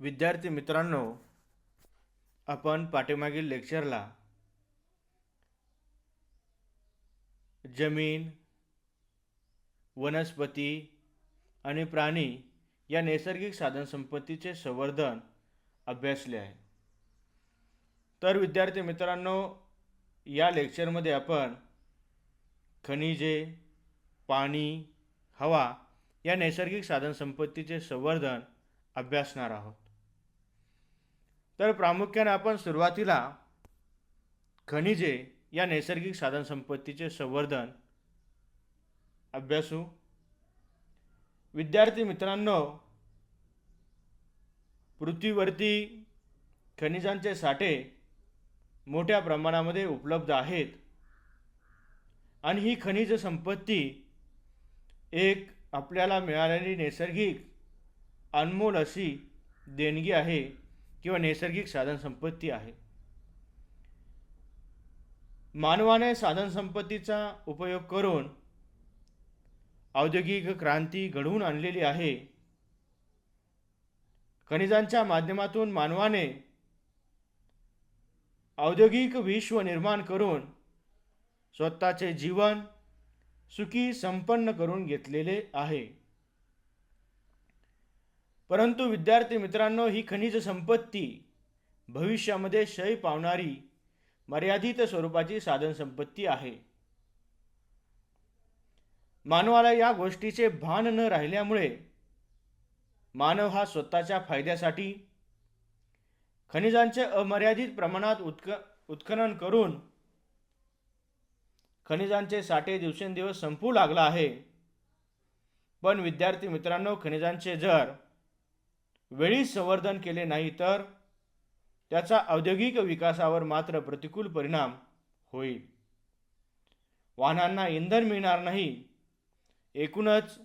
विद्यार्थी मित्रांनो आपण पाठीमागील लेक्चरला जमीन वनस्पती आणि प्राणी या नैसर्गिक साधनसंपत्तीचे संवर्धन अभ्यासले आहे. तर विद्यार्थी मित्रांनो या लेक्चरमध्ये आपण खनिजे पाणी हवा या नैसर्गिक साधनसंपत्तीचे संवर्धन अभ्यासणार आहोत. तर प्रामुख्याने आपण सुरुवातीला खनिजे या नैसर्गिक साधनसंपत्तीचे संवर्धन अभ्यासू. विद्यार्थी मित्रांनो पृथ्वीवरती खनिजांचे साठे मोठ्या प्रमाणामध्ये उपलब्ध आहेत. आणि ही खनिज संपत्ती एक आपल्याला मिळालेली नैसर्गिक अनमोल अशी देणगी आहे. किंवा नैसर्गिक साधनसंपत्ती आहे. मानवाने साधनसंपत्तीचा उपयोग करून औद्योगिक क्रांती घडवून आणलेली आहे. खनिजांच्या माध्यमातून मानवाने औद्योगिक विश्व निर्माण करून स्वतःचे जीवन सुखी संपन्न करून घेतलेले आहे. परंतु विद्यार्थी मित्रांनो ही खनिज संपत्ती भविष्यामध्ये क्षय पावणारी मर्यादित स्वरूपाची साधनसंपत्ती आहे. मानवाला या गोष्टीचे भान न राहिल्यामुळे मानव हा स्वतःच्या फायद्यासाठी खनिजांचे अमर्यादित प्रमाणात उत्क उत्खनन करून खनिजांचे साठे दिवसेंदिवस संपू लागला आहे. पण विद्यार्थी मित्रांनो खनिजांचे जर वेळीच संवर्धन केले नाही तर त्याचा औद्योगिक विकासावर मात्र प्रतिकूल परिणाम होईल. वाहनांना इंधन मिळणार नाही. एकूणच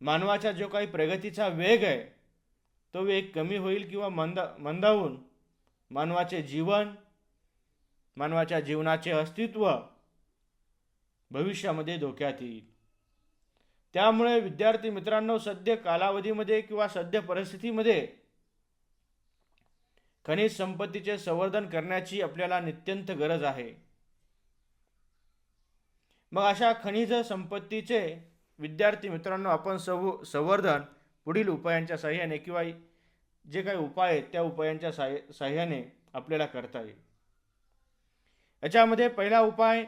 मानवाचा जो काही प्रगतीचा वेग आहे तो वेग कमी होईल किंवा मंद मंदावून मानवाचे जीवन मानवाच्या जीवनाचे अस्तित्व भविष्यामध्ये धोक्यात येईल. त्यामुळे विद्यार्थी मित्रांनो सद्य कालावधीमध्ये किंवा सद्य परिस्थितीमध्ये खनिज संपत्तीचे संवर्धन करण्याची आपल्याला नित्यंत गरज आहे. मग अशा खनिज संपत्तीचे विद्यार्थी मित्रांनो आपण सव संवर्धन पुढील उपायांच्या साह्याने किंवा जे काही उपाय आहेत त्या उपायांच्या साह्य साह्याने आपल्याला करता येईल. याच्यामध्ये पहिला उपाय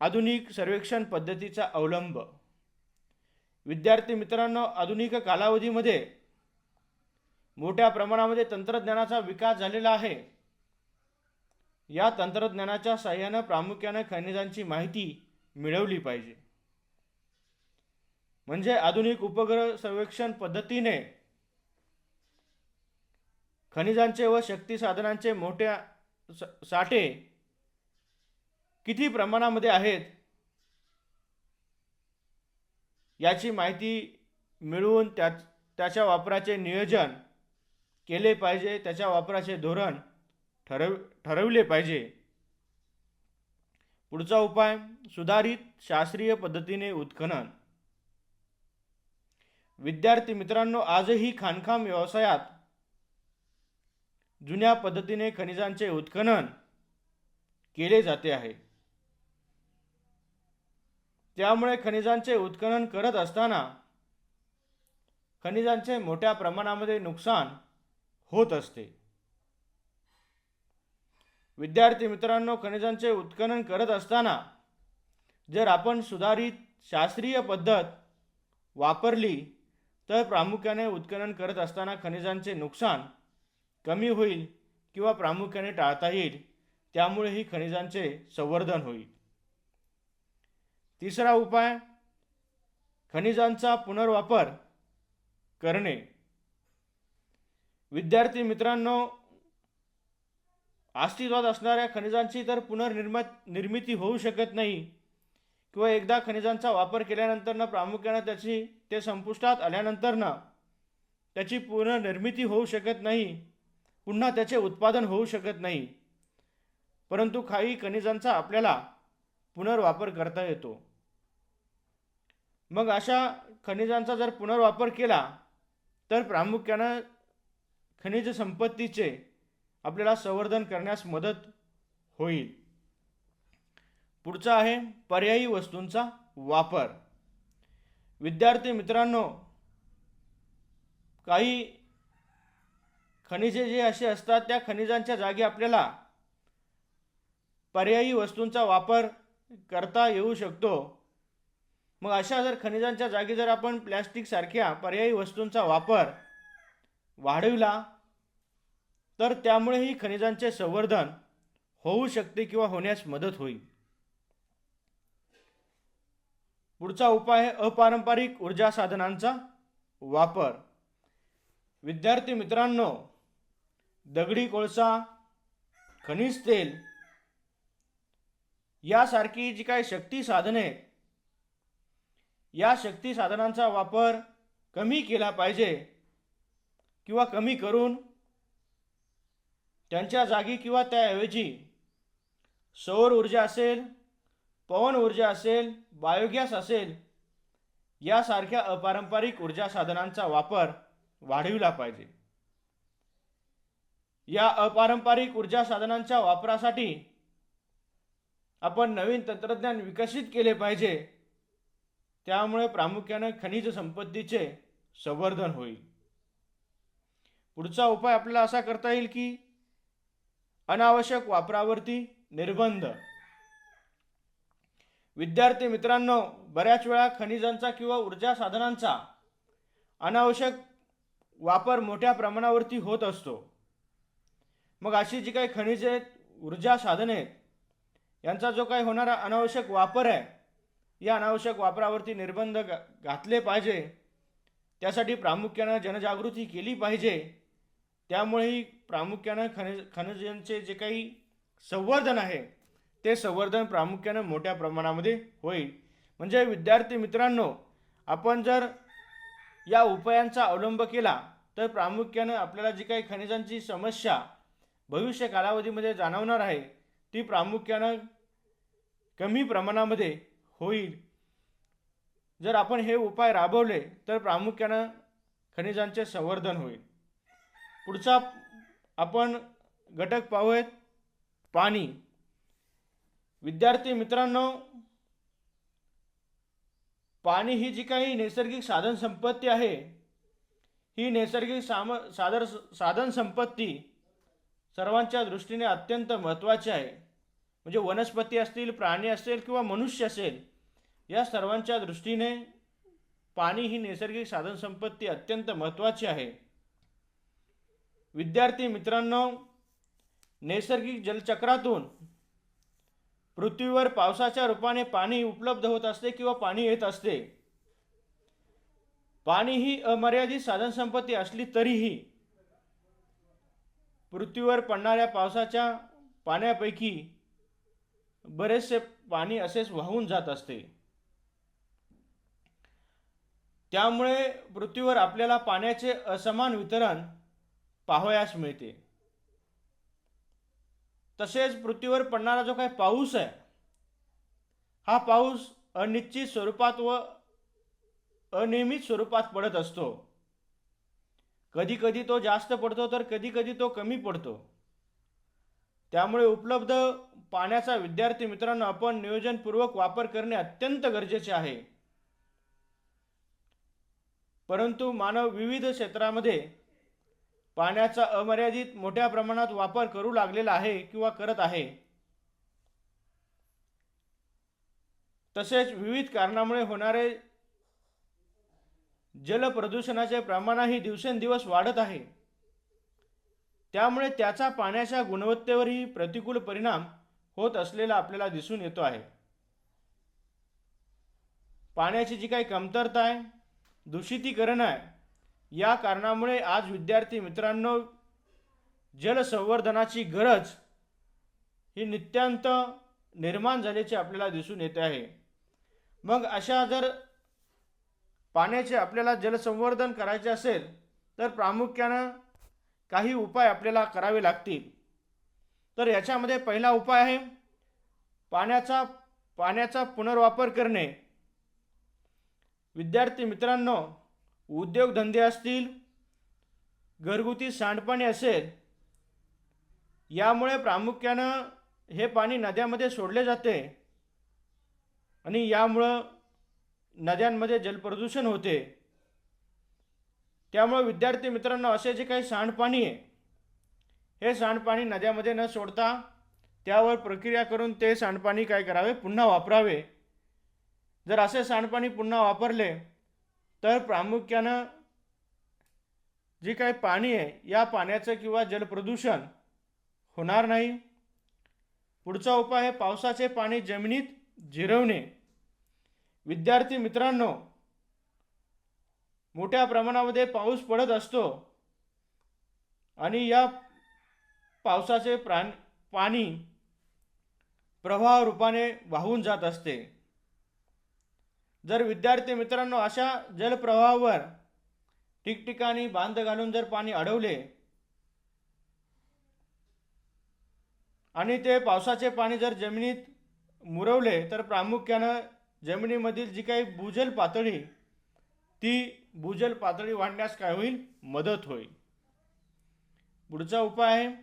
आधुनिक सर्वेक्षण पद्धतीचा अवलंब. विद्यार्थी मित्रांनो आधुनिक कालावधीमध्ये मोठ्या प्रमाणामध्ये तंत्रज्ञानाचा विकास झालेला आहे. या तंत्रज्ञानाच्या साह्यानं प्रामुख्याने खनिजांची माहिती मिळवली पाहिजे. म्हणजे आधुनिक उपग्रह सर्वेक्षण पद्धतीने खनिजांचे व शक्ती साधनांचे मोठ्या स- साठे किती प्रमाणामध्ये आहेत? याची माहिती मिळवून त्या त्याच्या वापराचे नियोजन केले पाहिजे त्याच्या वापराचे धोरण ठरव ठरवले पाहिजे. पुढचा उपाय सुधारित शास्त्रीय पद्धतीने उत्खनन. विद्यार्थी मित्रांनो आजही खाणकाम व्यवसायात जुन्या पद्धतीने खनिजांचे उत्खनन केले जाते आहे. त्यामुळे खनिजांचे उत्खनन करत असताना खनिजांचे मोठ्या प्रमाणामध्ये नुकसान होत असते. विद्यार्थी मित्रांनो खनिजांचे उत्खनन करत असताना जर आपण सुधारित शास्त्रीय पद्धत वापरली तर प्रामुख्याने उत्खनन करत असताना खनिजांचे नुकसान कमी होईल किंवा प्रामुख्याने टाळता येईल. त्यामुळे ही खनिजांचे संवर्धन होईल. तिसरा उपाय खनिजांचा पुनर्वापर करणे. विद्यार्थी मित्रांनो अस्तित्वात असणाऱ्या खनिजांची तर पुनर्निर्मित निर्मिती होऊ शकत नाही. किंवा एकदा खनिजांचा वापर केल्यानंतरनं प्रामुख्यानं त्याची ते संपुष्टात आल्यानंतरनं त्याची पुनर्निर्मिती होऊ शकत नाही. पुन्हा त्याचे उत्पादन होऊ शकत नाही. परंतु काही खनिजांचा आपल्याला पुनर्वापर करता येतो. मग अशा खनिजांचा जर पुनर्वापर केला तर प्रामुख्यानं खनिज संपत्तीचे आपल्याला संवर्धन करण्यास मदत होईल. पुढचा आहे पर्यायी वस्तूंचा वापर. विद्यार्थी मित्रांनो काही खनिजे जे असे असतात त्या खनिजांच्या जागी आपल्याला पर्यायी वस्तूंचा वापर करता येऊ शकतो. मग अशा जर खनिजांच्या जागी जर आपण प्लॅस्टिकसारख्या पर्यायी वस्तूंचा वापर वाढविला तर त्यामुळेही खनिजांचे संवर्धन होऊ शकते किंवा होण्यास मदत होईल. पुढचा उपाय आहे अपारंपरिक ऊर्जा साधनांचा वापर. विद्यार्थी मित्रांनो दगडी कोळसा खनिज तेल यासारखी जी काही शक्ती साधने आहेत, या शक्ती साधनांचा वापर कमी केला पाहिजे किंवा कमी करून त्यांच्या जागी किंवा त्याऐवजी सौर ऊर्जा असेल पवन ऊर्जा असेल बायोगॅस असेल यासारख्या अपारंपरिक ऊर्जा साधनांचा वापर वाढविला पाहिजे. या अपारंपरिक ऊर्जा साधनांच्या वापरासाठी आपण नवीन तंत्रज्ञान विकसित केले पाहिजे. त्यामुळे प्रामुख्याने खनिज संपत्तीचे संवर्धन होईल. पुढचा उपाय आपल्याला असा करता येईल की अनावश्यक वापरावरती निर्बंध. विद्यार्थी मित्रांनो बऱ्याच वेळा खनिजांचा किंवा ऊर्जा साधनांचा अनावश्यक वापर मोठ्या प्रमाणावरती होत असतो. मग अशी जी काही खनिजे आहेत ऊर्जा साधने आहेत यांचा जो काही होणारा अनावश्यक वापर आहे या अनावश्यक वापरावरती निर्बंध घातले पाहिजे. त्यासाठी प्रामुख्यानं जनजागृती केली पाहिजे. त्यामुळेही प्रामुख्यानं खनिज खनिजांचे जे काही संवर्धन आहे ते संवर्धन प्रामुख्यानं मोठ्या प्रमाणामध्ये होईल. म्हणजे विद्यार्थी मित्रांनो आपण जर या उपायांचा अवलंब केला तर प्रामुख्यानं आपल्याला जी काही खनिजांची समस्या भविष्य कालावधीमध्ये जाणवणार आहे ती प्रामुख्यानं कमी प्रमाणामध्ये होईल. जर आपण हे उपाय राबवले तर प्रामुख्यानं खनिजांचे संवर्धन होईल. पुढचा आपण घटक पाहूयात पाणी. विद्यार्थी मित्रांनो पाणी ही जी काही नैसर्गिक साधन संपत्ती आहे ही नैसर्गिक साम सादर साधन संपत्ती सर्वांच्या दृष्टीने अत्यंत महत्त्वाची आहे. म्हणजे वनस्पती असतील प्राणी असेल किंवा मनुष्य असेल या सर्वांच्या दृष्टीने पाणी ही नैसर्गिक साधनसंपत्ती अत्यंत महत्त्वाची आहे. विद्यार्थी मित्रांनो नैसर्गिक जलचक्रातून पृथ्वीवर पावसाच्या रूपाने पाणी उपलब्ध होत असते किंवा पाणी येत असते. पाणी ही अमर्यादित साधनसंपत्ती असली तरीही पृथ्वीवर पडणाऱ्या पावसाच्या पाण्यापैकी बरेचसे पाणी असेच वाहून जात असते. त्यामुळे पृथ्वीवर आपल्याला पाण्याचे असमान वितरण पाहावयास मिळते. तसेच पृथ्वीवर पडणारा जो काही पाऊस आहे हा पाऊस अनिश्चित स्वरूपात व अनियमित स्वरूपात पडत असतो. कधी कधी तो जास्त पडतो तर कधी कधी तो कमी पडतो. त्यामुळे उपलब्ध पाण्याचा विद्यार्थी मित्रांनो आपण नियोजनपूर्वक वापर करणे अत्यंत गरजेचे आहे. परंतु मानव विविध क्षेत्रामध्ये पाण्याचा अमर्यादित मोठ्या प्रमाणात वापर करू लागलेला आहे किंवा करत आहे. तसेच विविध कारणामुळे होणारे जलप्रदूषणाचे प्रमाणही दिवसेंदिवस वाढत आहे. त्यामुळे त्याचा पाण्याच्या गुणवत्तेवरही प्रतिकूल परिणाम होत असलेला आपल्याला दिसून येतो आहे. पाण्याची जी काही कमतरता आहे दूषितीकरण आहे. या कारणामुळे आज विद्यार्थी मित्रांनो जलसंवर्धनाची गरज ही नित्यांत निर्माण झाल्याचे आपल्याला दिसून येते आहे. मग अशा जर पाण्याचे आपल्याला जलसंवर्धन करायचे असेल तर प्रामुख्यानं काही उपाय आपल्याला करावे लागतील. तर याच्यामध्ये पहिला उपाय आहे पाण्याचा पाण्याचा पुनर्वापर करणे. विद्यार्थी मित्रांनो उद्योगधंदे असतील घरगुती सांडपाणी असेल यामुळे प्रामुख्यानं हे पाणी नद्यामध्ये सोडले जाते आणि यामुळं नद्यांमध्ये जलप्रदूषण होते. त्यामुळे विद्यार्थी मित्रांनो असे जे काही सांडपाणी आहे हे सांडपाणी नद्यामध्ये न सोडता त्यावर प्रक्रिया करून ते सांडपाणी काय करावे? पुन्हा वापरावे. जर असे सांडपाणी पुन्हा वापरले तर प्रामुख्यानं जे काही पाणी आहे या पाण्याचं किंवा जलप्रदूषण होणार नाही. पुढचा उपाय आहे पावसाचे पाणी जमिनीत जिरवणे. विद्यार्थी मित्रांनो मोठ्या प्रमाणामध्ये पाऊस पडत असतो आणि या पावसाचे प्राण पाणी प्रवाह रूपाने वाहून जात असते. जर विद्यार्थी मित्रांनो अशा जलप्रवाहावर ठिकठिकाणी बांध घालून जर पाणी अडवले आणि ते पावसाचे पाणी जर जमिनीत मुरवले तर प्रामुख्यानं जमिनीमधील जी काही भूजल पातळी ती भूजल पातळी वाढण्यास काय होईल? मदत होईल. पुढचा उपाय आहे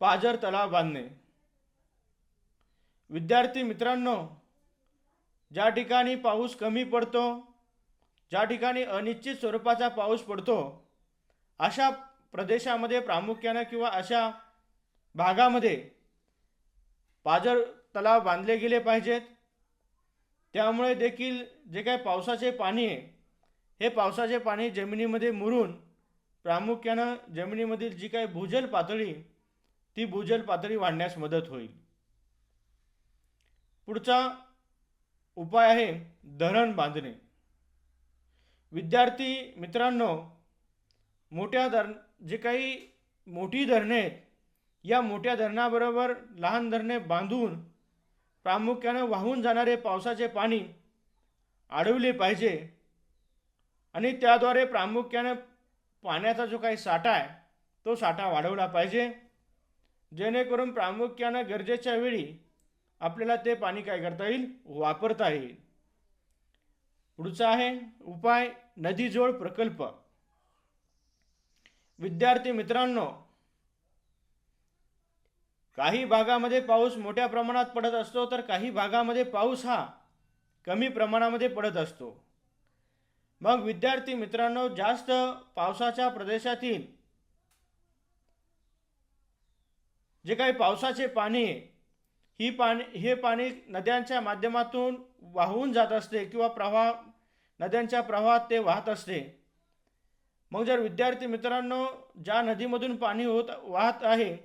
पाझर तलाव बांधणे. विद्यार्थी मित्रांनो ज्या ठिकाणी पाऊस कमी पडतो ज्या ठिकाणी अनिश्चित स्वरूपाचा पाऊस पडतो अशा प्रदेशामध्ये प्रामुख्यानं किंवा अशा भागामध्ये पाजर तलाव बांधले गेले पाहिजेत. त्यामुळे देखील जे काही पावसाचे पाणी आहे हे पावसाचे पाणी जमिनीमध्ये मुरून प्रामुख्यानं जमिनीमधील जी काही भूजल पातळी ती भूजल पातळी वाढण्यास मदत होईल. पुढचा उपाय आहे धरण बांधणे. विद्यार्थी मित्रांनो मोठ्या धरण जे काही मोठी धरणे आहेत या मोठ्या धरणाबरोबर लहान धरणे बांधून प्रामुख्यानं वाहून जाणारे पावसाचे पाणी अडवले पाहिजे आणि त्याद्वारे प्रामुख्याने पाण्याचा जो काही साठा आहे तो साठा वाढवला पाहिजे. जेणेकरून प्रामुख्यानं गरजेच्या वेळी आपल्याला ते पाणी काय करता येईल? वापरता येईल. पुढचा आहे उपाय नदीजोड प्रकल्प. विद्यार्थी मित्रांनो काही भागामध्ये पाऊस मोठ्या प्रमाणात पडत असतो तर काही भागामध्ये पाऊस हा कमी प्रमाणामध्ये पडत असतो. मग विद्यार्थी मित्रांनो जास्त पावसाच्या प्रदेशातील जे काही पावसाचे पाणी ही पाणी हे पाणी नद्यांच्या माध्यमातून वाहून जात असते किंवा प्रवाह नद्यांच्या प्रवाहात ते वाहत असते. मग जर विद्यार्थी मित्रांनो ज्या नदीमधून पाणी होत वाहत आहे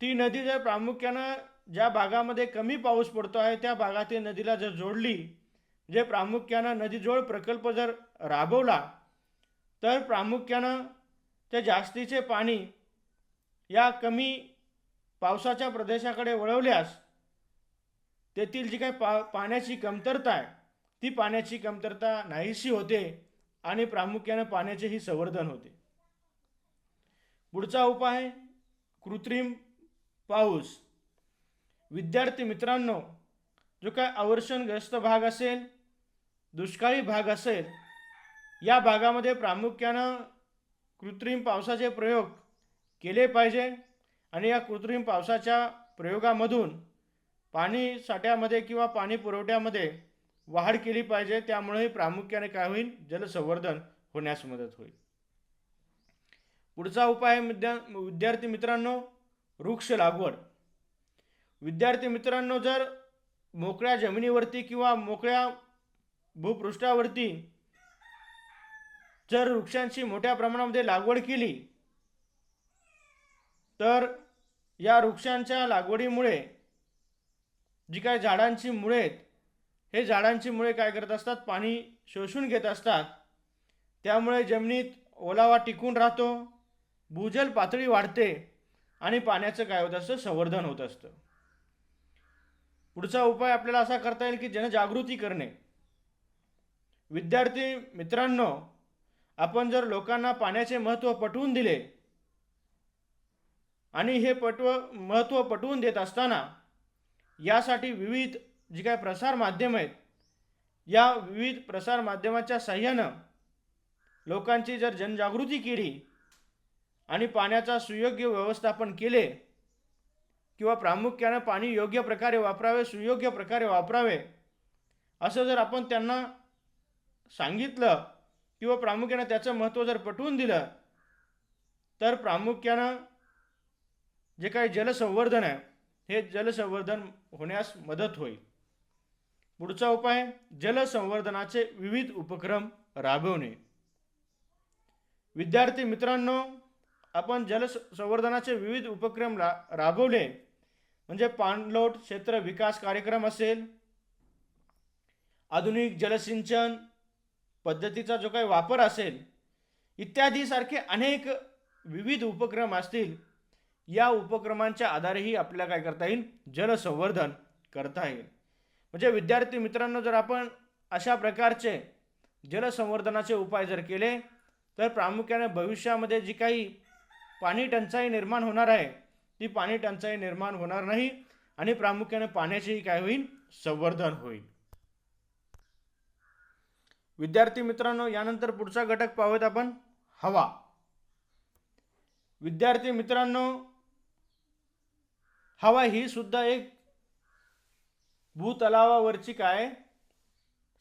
ती नदी जर प्रामुख्यानं ज्या भागामध्ये कमी पाऊस पडतो आहे त्या भागातील नदीला जर जोडली जे प्रामुख्यानं नदीजोड प्रकल्प जर राबवला तर प्रामुख्यानं ते जास्तीचे पाणी या कमी पावसाच्या प्रदेशाकडे वळवल्यास तेथील जी काही पा पाण्याची कमतरता आहे ती पाण्याची कमतरता नाहीशी होते आणि प्रामुख्यानं पाण्याचेही संवर्धन होते. पुढचा उपाय कृत्रिम पाऊस. विद्यार्थी मित्रांनो जो काय अवर्षणग्रस्त भाग असेल दुष्काळी भाग असेल या भागामध्ये प्रामुख्यानं कृत्रिम पावसाचे प्रयोग केले पाहिजे. आणि या कृत्रिम पावसाच्या प्रयोगामधून पाणी साठ्यामध्ये किंवा पाणी पुरवठ्यामध्ये वाढ केली पाहिजे त्यामुळेही प्रामुख्याने काय होईल? जलसंवर्धन होण्यास मदत होईल. पुढचा उपाय आहे विद्या विद्यार्थी मित्रांनो वृक्ष लागवड. विद्यार्थी मित्रांनो जर मोकळ्या जमिनीवरती किंवा मोकळ्या भूपृष्ठावरती जर वृक्षांची मोठ्या प्रमाणामध्ये लागवड केली तर या वृक्षांच्या लागवडीमुळे जी काय झाडांची मुळे आहेत हे झाडांची मुळे काय करत असतात? पाणी शोषून घेत असतात. त्यामुळे जमिनीत ओलावा टिकून राहतो भूजल पातळी वाढते आणि पाण्याचं काय होत असतं? संवर्धन होत असतं. पुढचा उपाय आपल्याला असा करता येईल की जनजागृती करणे. विद्यार्थी मित्रांनो आपण जर लोकांना पाण्याचे महत्त्व पटवून दिले आणि हे पटव महत्त्व पटवून देत असताना यासाठी विविध जी काय प्रसार माध्यम आहेत या विविध प्रसारमाध्यमाच्या सहाय्यानं साह्यानं लोकांची जर जनजागृती केली आणि पाण्याचा सुयोग्य व्यवस्थापन केले किंवा प्रामुख्यानं पाणी योग्य प्रकारे वापरावे सुयोग्य प्रकारे वापरावे असं जर आपण त्यांना सांगितलं किंवा प्रामुख्यानं त्याचं महत्त्व जर पटवून दिलं तर प्रामुख्यानं जे काही जलसंवर्धन आहे हे जलसंवर्धन होण्यास मदत होईल. पुढचा उपाय जलसंवर्धनाचे विविध उपक्रम राबवणे. विद्यार्थी मित्रांनो आपण जलसंवर्धनाचे विविध उपक्रम रा राबवले. म्हणजे पाणलोट क्षेत्र विकास कार्यक्रम असेल आधुनिक जलसिंचन पद्धतीचा जो काही वापर असेल इत्यादीसारखे अनेक विविध उपक्रम असतील. या उपक्रमांच्या आधारेही आपल्याला काय करता येईल? जलसंवर्धन करता येईल. म्हणजे विद्यार्थी मित्रांनो जर आपण अशा प्रकारचे जलसंवर्धनाचे उपाय जर केले तर प्रामुख्याने भविष्यामध्ये जी काही पाणी टंचाई निर्माण होणार आहे ती पाणी टंचाई निर्माण होणार नाही आणि प्रामुख्याने पाण्याचेही काय होईल? संवर्धन होईल. विद्यार्थी मित्रांनो यानंतर पुढचा घटक पाहूयात आपण हवा. विद्यार्थी मित्रांनो हवा ही सुद्धा एक भूतलावावरची काय?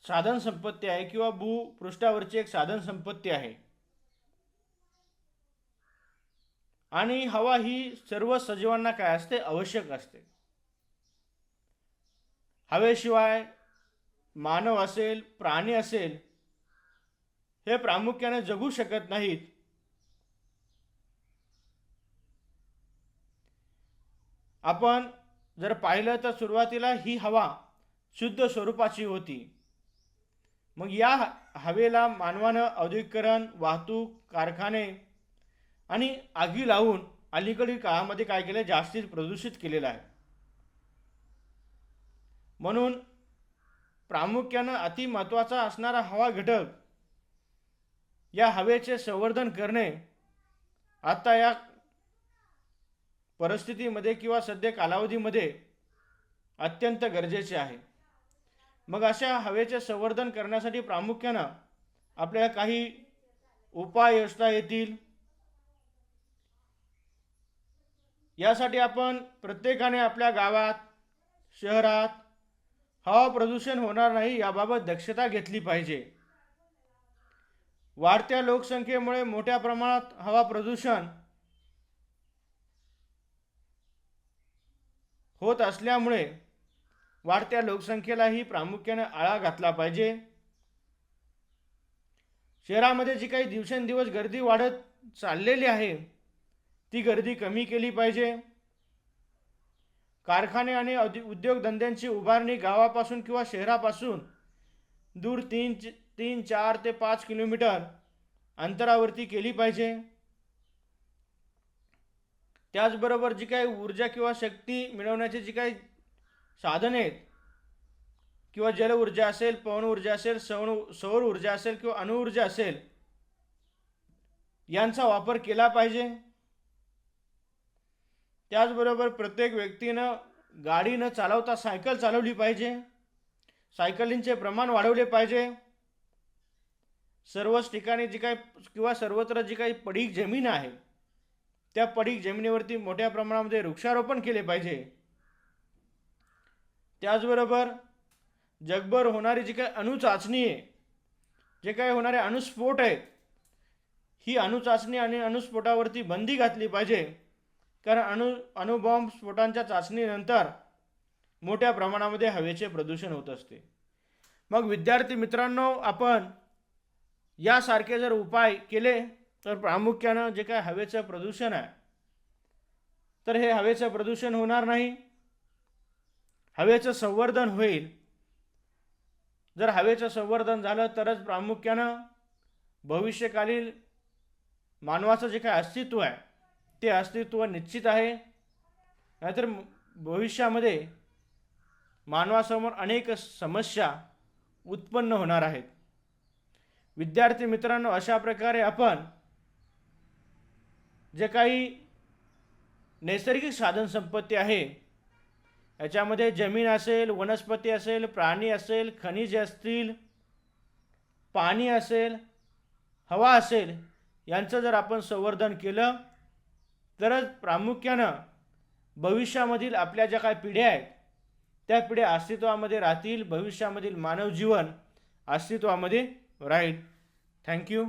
साधन संपत्ती आहे किंवा भूपृष्ठावरची एक साधन संपत्ती आहे. आणि हवा ही सर्व सजीवांना काय असते? आवश्यक असते. हवेशिवाय मानव असेल प्राणी असेल हे प्रामुख्याने जगू शकत नाहीत. आपण जर पाहिलं तर सुरुवातीला ही हवा शुद्ध स्वरूपाची होती. मग या हवेला मानवानं औद्योगिकरण वाहतूक कारखाने आणि आगी लावून अलीकडील काळामध्ये काय केलं जास्तीत प्रदूषित केलेलं आहे. म्हणून प्रामुख्यानं अति महत्त्वाचा असणारा हवा घटक या हवेचे संवर्धन करणे आता या परिस्थितीमध्ये किंवा सध्या कालावधीमध्ये अत्यंत गरजेचे आहे. मग अशा हवेचे संवर्धन करण्यासाठी प्रामुख्यानं आपल्याला काही उपाय योजना येतील. यासाठी आपण प्रत्येकाने आपल्या गावात शहरात हवा प्रदूषण होणार नाही याबाबत दक्षता घेतली पाहिजे. वाढत्या लोकसंख्येमुळे मोठ्या प्रमाणात हवा प्रदूषण होत असल्यामुळे वाढत्या लोकसंख्येलाही प्रामुख्याने आळा घातला पाहिजे. शहरामध्ये जी काही दिवसेंदिवस गर्दी वाढत चाललेली आहे ती गर्दी कमी केली पाहिजे. कारखाने आणि उद्योगधंद्यांची उभारणी गावापासून किंवा शहरापासून दूर तीन तीन चार ते पाच किलोमीटर अंतरावरती केली पाहिजे. त्याचबरोबर जी काही ऊर्जा किंवा शक्ती मिळवण्याची जी काही साधने आहेत किंवा जल ऊर्जा असेल पवन ऊर्जा असेल सौण सौर ऊर्जा असेल किंवा अणुऊर्जा असेल यांचा वापर केला पाहिजे. त्याचबरोबर प्रत्येक व्यक्तीनं गाडी न चालवता सायकल चालवली पाहिजे. सायकलिंगचे प्रमाण वाढवले पाहिजे. सर्वच ठिकाणी जी काही किंवा सर्वत्र जी काही पडीक जमीन आहे त्या पडीक जमिनीवरती मोठ्या प्रमाणामध्ये वृक्षारोपण केले पाहिजे. त्याचबरोबर जगभर होणारी जी काही अणुचाचणी आहे जे काही होणारे अणुस्फोट आहेत ही अणुचाचणी आणि अणुस्फोटावरती बंदी घातली पाहिजे. कारण अणु अणुबॉम्ब स्फोटांच्या चाचणीनंतर मोठ्या प्रमाणामध्ये हवेचे प्रदूषण होत असते. मग विद्यार्थी मित्रांनो आपण यासारखे जर उपाय केले तर प्रामुख्यानं जे काय हवेचं प्रदूषण आहे तर हे हवेचं प्रदूषण होणार नाही. हवेचं संवर्धन होईल. जर हवेचं संवर्धन झालं तरच प्रामुख्यानं भविष्यकालीन मानवाचं जे काय अस्तित्व आहे ते अस्तित्व निश्चित आहे. नाहीतर भविष्यामध्ये मानवासमोर अनेक समस्या उत्पन्न होणार आहेत. विद्यार्थी मित्रांनो अशा प्रकारे आपण जे काही नैसर्गिक साधनसंपत्ती आहे याच्यामध्ये जमीन असेल वनस्पती असेल प्राणी असेल खनिजे असतील पाणी असेल हवा असेल यांचं जर आपण संवर्धन केलं तरच प्रामुख्यानं भविष्यामधील आपल्या ज्या काही पिढ्या आहेत त्या पिढ्या अस्तित्वामध्ये राहतील भविष्यामधील मानव जीवन अस्तित्वामध्ये राहील. थँक्यू